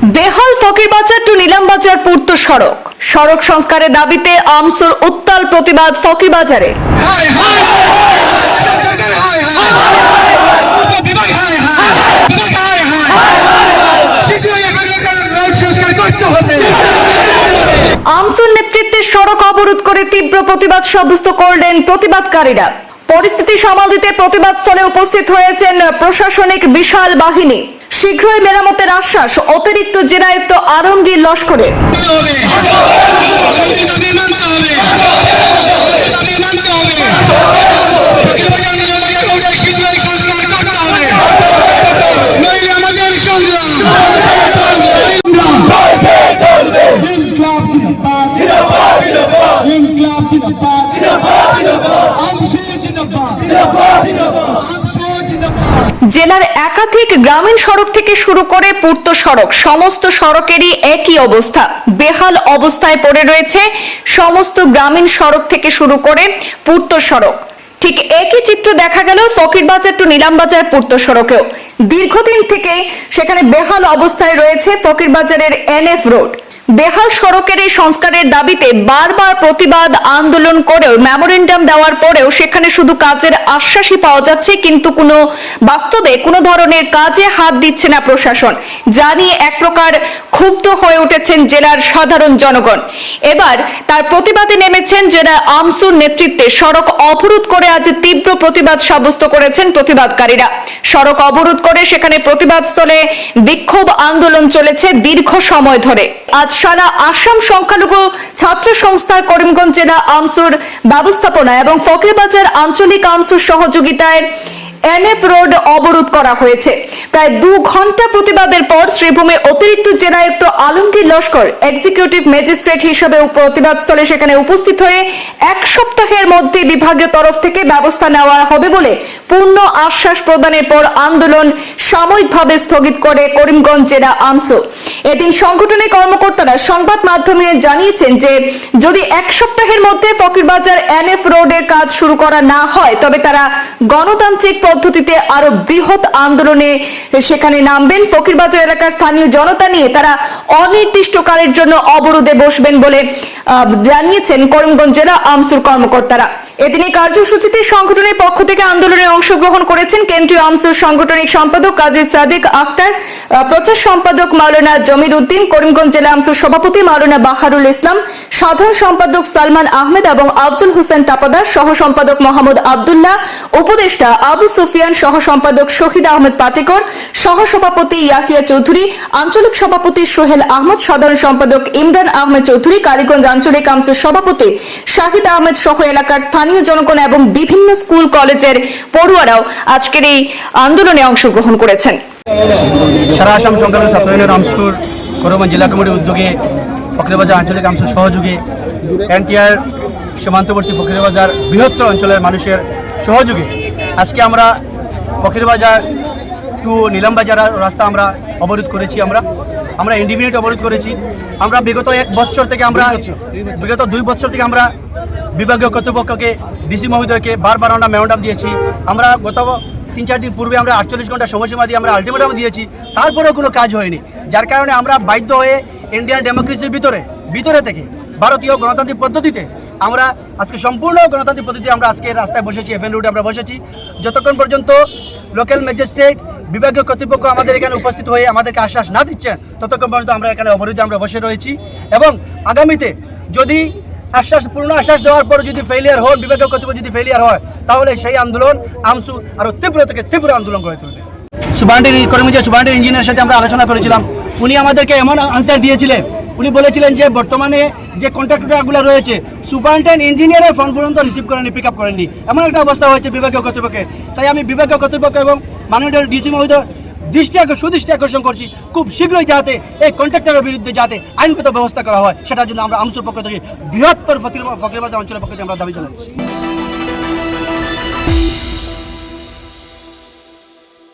বেহাল ফকিরবাজার টু নিলামবাজার পূর্ত সড়ক। সড়ক সংস্কারের দাবিতে আমসুর উত্তাল প্রতিবাদ ফকিরবাজারে। আমসুর নেতৃত্বে সড়ক অবরোধ করে তীব্র প্রতিবাদ সাব্যস্ত করলেন প্রতিবাদকারীরা। পরিস্থিতি সামাল দিতে প্রতিবাদ স্থলে উপস্থিত হয়েছেন প্রশাসনিক বিশাল বাহিনী। শীঘ্রই মেরামতের আশ্বাস। অতিরিক্ত জেলায়ুক্ত আরমগীর লস্করের হবে আমাদের দাবি মানতে হবে আমাদের দাবি মানতে হবে ফকিরবাজার নিরাপত্তা বোর্ডের শীঘ্রই সংস্কার করতে হবে নইলে আমাদের সংগ্রাম ইনকলাব জিন্দাবাদ ইনকলাব জিন্দাবাদ আমশির জিন্দাবাদ আমশির জিন্দাবাদ জেলার একাধিক গ্রামীণ সড়ক থেকে শুরু করে পূর্ত সড়ক, সমস্ত সড়কেরই একই অবস্থা। বেহাল অবস্থায় পড়ে রয়েছে সমস্ত গ্রামীণ সড়ক থেকে শুরু করে পূর্ত সড়ক। ঠিক একই চিত্র দেখা গেল ফকিরবাজার টু নিলামবাজার পূর্ত সড়কেও। দীর্ঘদিন থেকে সেখানে বেহাল অবস্থায় রয়েছে ফকিরবাজারের এনএফ রোড। বেহাল সড়কের এই সংস্কারের দাবিতে বারবার প্রতিবাদ, আন্দোলন করেও মেমোরেন্ডাম দেওয়ার পরেও সেখানে শুধু কাজের আশ্বাসই পাওয়া যাচ্ছে, কিন্তু কোনো বাস্তবে কোনো ধরনের কাজে হাত দিচ্ছে না প্রশাসন। যা নিয়ে এক প্রকার ক্ষুব্ধ হয়ে উঠেছেন জেলার সাধারণ জনগণ। এবার তার প্রতিবাদে নেমেছেন জেলা আমসুর নেতৃত্বে সড়ক অবরোধ করে আজ তীব্র প্রতিবাদ সাব্যস্ত করেছেন প্রতিবাদকারীরা। সড়ক অবরোধ করে সেখানে প্রতিবাদ স্থলে বিক্ষোভ আন্দোলন চলেছে দীর্ঘ সময় ধরে। আজ সারা আসাম সংখ্যালঘু ছাত্র সংস্থার করিমগঞ্জ জেলা আমসুর ব্যবস্থাপনা এবং ফকিরবাজার আঞ্চলিক আমসুর সহযোগিতায় এনএফ রোড অবরোধ করা হয়েছে। প্রায় দু ঘণ্টা প্রতিবাদের পর শ্রীভূমে অতিরিক্ত জেলায়ুক্ত আলমগীর লস্কর এক্সিকিউটিভ ম্যাজিস্ট্রেট হিসেবে প্রতিবাদ স্থলে সেখানে উপস্থিত হয়ে এক সপ্তাহের মধ্যে বিভাগীয় তরফ থেকে ব্যবস্থা নেওয়া হবে বলে পূর্ণ আশ্বাস প্রদানের পর আন্দোলন সাময়িকভাবে স্থগিত করে করিমগঞ্জ জেলা আমসু এদিন সংগঠনের কর্মকর্তারা সংবাদ মাধ্যমে জানিয়েছেন যে, যদি এক সপ্তাহের মধ্যে ফকিরবাজার এনএফ রোডের কাজ শুরু করা না হয়, তবে তারা গণতান্ত্রিক পদ্ধতিতে আরও বৃহৎ আন্দোলনে সেখানে নামবেন। ফকিরবাজার এলাকার স্থানীয় জনতা নিয়ে তারা অনির্দিষ্টকালের জন্য অবরোধে বসবেন বলে জানিয়েছেন করিমগঞ্জ জেলা আমসুর কর্মকর্তারা। এদিন এই কার্যসূচিতে সংগঠনের পক্ষ থেকে আন্দোলনে অংশগ্রহণ করেছেন কেন্দ্রীয় আমসুর সাংগঠনিক সম্পাদক কাজী সাদিক আক্তার প্রচার সম্পাদক মাওলানা জমির উদ্দিন, করিমগঞ্জ জেলা আমসুর সভাপতি মাওলানা বাহারুল ইসলাম, সাধারণ সম্পাদক সালমান আহমেদ এবং আফজুল হোসেন তাপাদার, সহ সম্পাদক মোহাম্মদ আবদুল্লাহ, উপদেষ্টা আবু সুফিয়ান, সহ সম্পাদক শহীদ আহমেদ পাটেকর, সহ সভাপতি ইয়াহিয়া চৌধুরী, আঞ্চলিক সভাপতি সোহেল আহমদ, সাধারণ সম্পাদক ইমরান আহমেদ চৌধুরী, কালীগঞ্জ আঞ্চলিক আমসুর সভাপতি শাহিদ আহমেদ সহ এলাকার স্থানীয় জনগণ এবং বিভিন্ন স্কুল, কলেজের পড়ুয়ারাও আজকের এই আন্দোলনে অংশগ্রহণ করেছেন। সারা আসাম সংখ্যালঘু ছাত্র ইউনিয়ন আমসুর করমগঞ্জ জেলা কমিটির উদ্যোগে ফকরিবাজার আঞ্চলিক আমসুর সহযোগে এনটিআর সীমান্তবর্তী ফকিরবাজার বৃহত্তর অঞ্চলের মানুষের সহযোগে আজকে আমরা ফকিরবাজার টু নিলামবাজার রাস্তা আমরা অবরোধ করেছি আমরা। আমরা ইন্ডিভিনিট অবরোধ করেছি। আমরা বিগত এক বছর থেকে আমরা বিগত দুই বছর থেকে আমরা বিভাগীয় কর্তৃপক্ষকে, ডিসি মহোদয়কে বারবার আমরা মেমোরান্ডাম দিয়েছি। আমরা গত তিন চার দিন পূর্বে আমরা আটচল্লিশ ঘণ্টা সময়সীমা দিয়ে আমরা আলটিমেটাম দিয়েছি। তারপরেও কোনো কাজ হয়নি। যার কারণে আমরা বাধ্য হয়ে ইন্ডিয়ান ডেমোক্রেসির ভিতরে ভিতরে থেকে ভারতীয় গণতান্ত্রিক পদ্ধতিতে আমরা আজকে সম্পূর্ণ গণতান্ত্রিক পদ্ধতিতে আমরা আজকে রাস্তায় বসেছি এফএন রোডে আমরা বসেছি। যতক্ষণ পর্যন্ত লোকাল ম্যাজিস্ট্রেট বিভাগীয় কর্তৃপক্ষ আমাদের এখানে উপস্থিত হয়ে আমাদেরকে আশ্বাস না দিচ্ছেন, ততক্ষণ পর্যন্ত আমরা এখানে অবরোধে আমরা বসে রয়েছি। এবং আগামীতে যদি আশ্বাস পূর্ণ আশ্বাস দেওয়ার পর যদি ফেলিয়ার হন বিভাগীয় কর্তৃপক্ষ যদি ফেলিয়ার হয়, তাহলে সেই আন্দোলন আমসু আরও তীব্র থেকে তীব্র আন্দোলন গড়ে তুলবে। সুবান্ডের কর্মচারী সুবান্ডের ইঞ্জিনিয়ার সাথে আমরা আলোচনা করেছিলাম, উনি আমাদেরকে এমন আনসার দিয়েছিলেন। উনি বলেছিলেন যে, বর্তমানে যে কন্ট্রাক্টরগুলো রয়েছে সুপারিনটেন্ট ইঞ্জিনিয়ারের ফোন পর্যন্ত রিসিভ করেনি পিক আপ করেননি। এমন একটা অবস্থা হয়েছে বিভাগীয় কর্তৃপক্ষের। তাই আমি বিভাগীয় কর্তৃপক্ষ এবং মাননীয় ডিসি মহোদয় দৃষ্টি আকর্ষণ, সুদৃষ্টি আকর্ষণ করছি। খুব শীঘ্রই যাতে এই কন্ট্রাক্টরের বিরুদ্ধে যাতে আইনগত ব্যবস্থা করা হয়, সেটার জন্য আমরা আমসুর পক্ষ থেকে বৃহত্তর ফকির ফকিরবাজার অঞ্চলের পক্ষ থেকে আমরা দাবি জানাচ্ছি।